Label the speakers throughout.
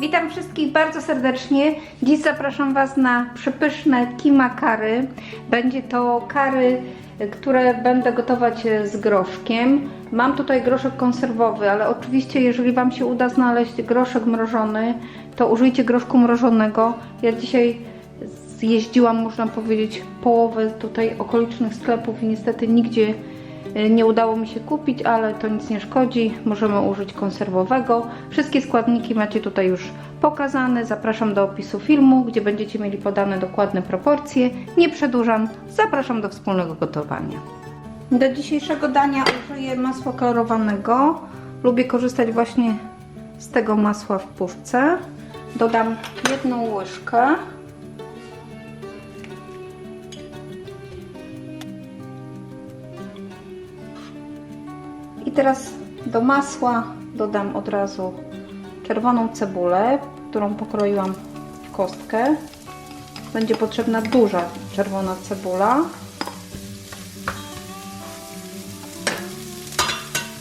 Speaker 1: Witam wszystkich bardzo serdecznie. Dziś zapraszam Was na przepyszne kima kary. Będzie to kary, które będę gotować z groszkiem. Mam tutaj groszek konserwowy, ale oczywiście jeżeli Wam się uda znaleźć groszek mrożony, to użyjcie groszku mrożonego. Ja dzisiaj zjeździłam, można powiedzieć, połowę tutaj okolicznych sklepów i niestety nigdzie e, nie udało mi się kupić, ale to nic nie szkodzi. Możemy użyć konserwowego. Wszystkie składniki macie tutaj już pokazane. Zapraszam do opisu filmu, gdzie będziecie mieli podane dokładne proporcje. Nie przedłużam, zapraszam do wspólnego gotowania. Do dzisiejszego dania użyję masła klarowanego. Lubię korzystać właśnie z tego masła w puszce. Dodam jedną łyżkę. I teraz do masła dodam od razu czerwoną cebulę, którą pokroiłam w kostkę. Będzie potrzebna duża czerwona cebula.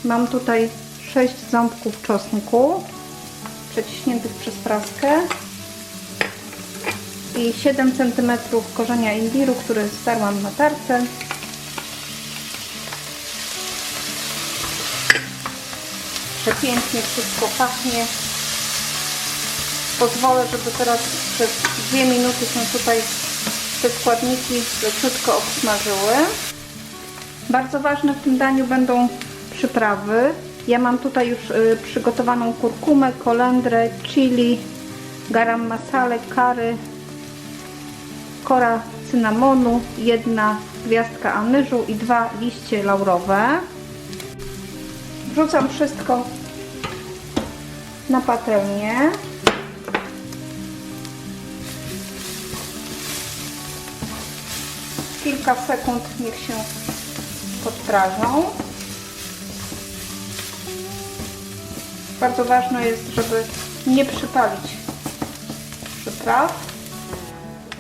Speaker 1: Mam tutaj 6 ząbków czosnku przeciśniętych przez praskę i 7 cm korzenia imbiru, który starłam na tarce. Przepięknie wszystko pachnie. Pozwolę, żeby teraz przez 2 minuty się tutaj te składniki leciutko obsmażyły. Bardzo ważne w tym daniu będą przyprawy. Ja mam tutaj już y, przygotowaną kurkumę, kolendrę, chili, garam masale, kary, kora cynamonu, jedna gwiazdka anyżu i dwa liście laurowe. Wrzucam wszystko na patelnię. Kilka sekund niech się podprażą. Bardzo ważne jest, żeby nie przypalić przypraw.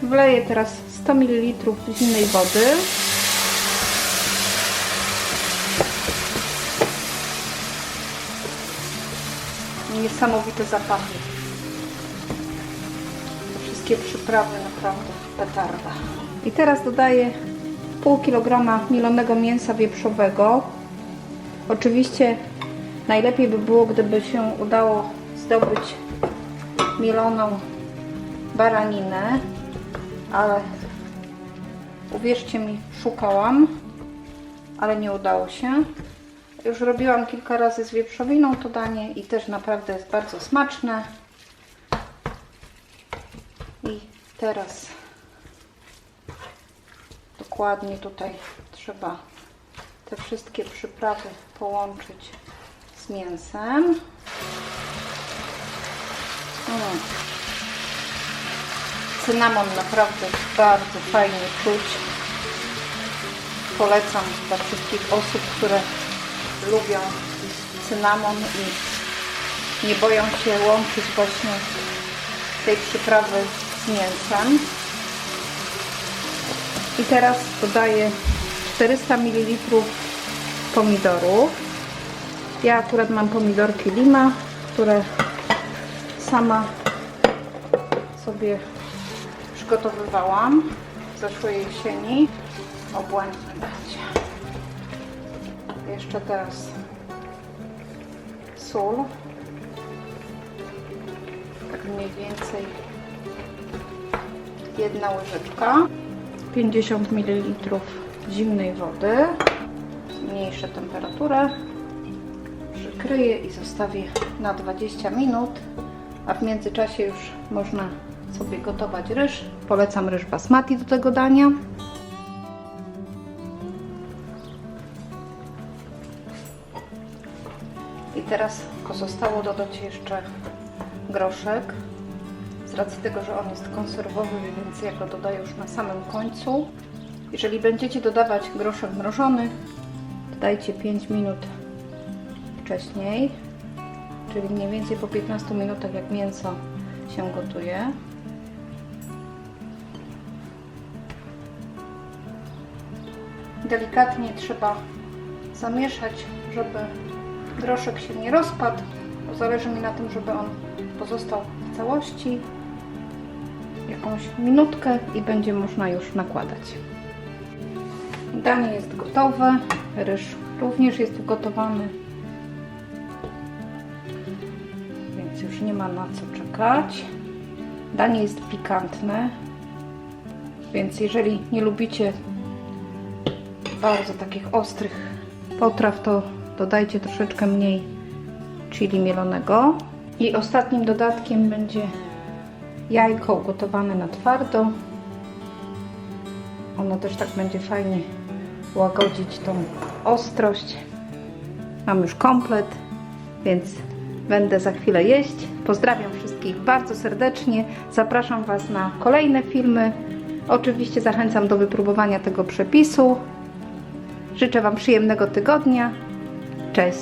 Speaker 1: Wleję teraz 100 ml zimnej wody. Niesamowite zapachy. Wszystkie przyprawy naprawdę petarda. I teraz dodaję pół kilograma mielonego mięsa wieprzowego. Oczywiście najlepiej by było, gdyby się udało zdobyć mieloną baraninę, ale uwierzcie mi, szukałam, ale nie udało się. Już robiłam kilka razy z wieprzowiną to danie i też naprawdę jest bardzo smaczne. I teraz dokładnie tutaj trzeba te wszystkie przyprawy połączyć z mięsem. Mm. Cynamon naprawdę bardzo fajnie czuć. Polecam dla wszystkich osób, które lubią cynamon i nie boją się łączyć właśnie tej przyprawy z mięsem. I teraz dodaję 400 ml pomidorów. Ja akurat mam pomidorki Lima, które sama sobie przygotowywałam w zeszłej jesieni. Obłędne będzie. Jeszcze teraz sól. Tak mniej więcej jedna łyżeczka. 50 ml zimnej wody. Zmniejszę temperaturę. Przykryję i zostawię na 20 minut. A w międzyczasie już można sobie gotować ryż. Polecam ryż basmati do tego dania. I teraz pozostało dodać jeszcze groszek. Z racji tego, że on jest konserwowy, więc ja go dodaję już na samym końcu. Jeżeli będziecie dodawać groszek mrożony, dodajcie 5 minut wcześniej, czyli mniej więcej po 15 minutach jak mięso się gotuje. Delikatnie trzeba zamieszać, żeby groszek się nie rozpadł. Zależy mi na tym, żeby on pozostał całości jakąś minutkę i będzie można już nakładać. Danie jest gotowe, ryż również jest ugotowany, więc już nie ma na co czekać. Danie jest pikantne, więc jeżeli nie lubicie bardzo takich ostrych potraw, to dodajcie troszeczkę mniej chili mielonego. I ostatnim dodatkiem będzie jajko ugotowane na twardo. Ono też tak będzie fajnie łagodzić tą ostrość. Mam już komplet, więc będę za chwilę jeść. Pozdrawiam wszystkich bardzo serdecznie. Zapraszam Was na kolejne filmy. Oczywiście zachęcam do wypróbowania tego przepisu. Życzę Wam przyjemnego tygodnia. Cześć!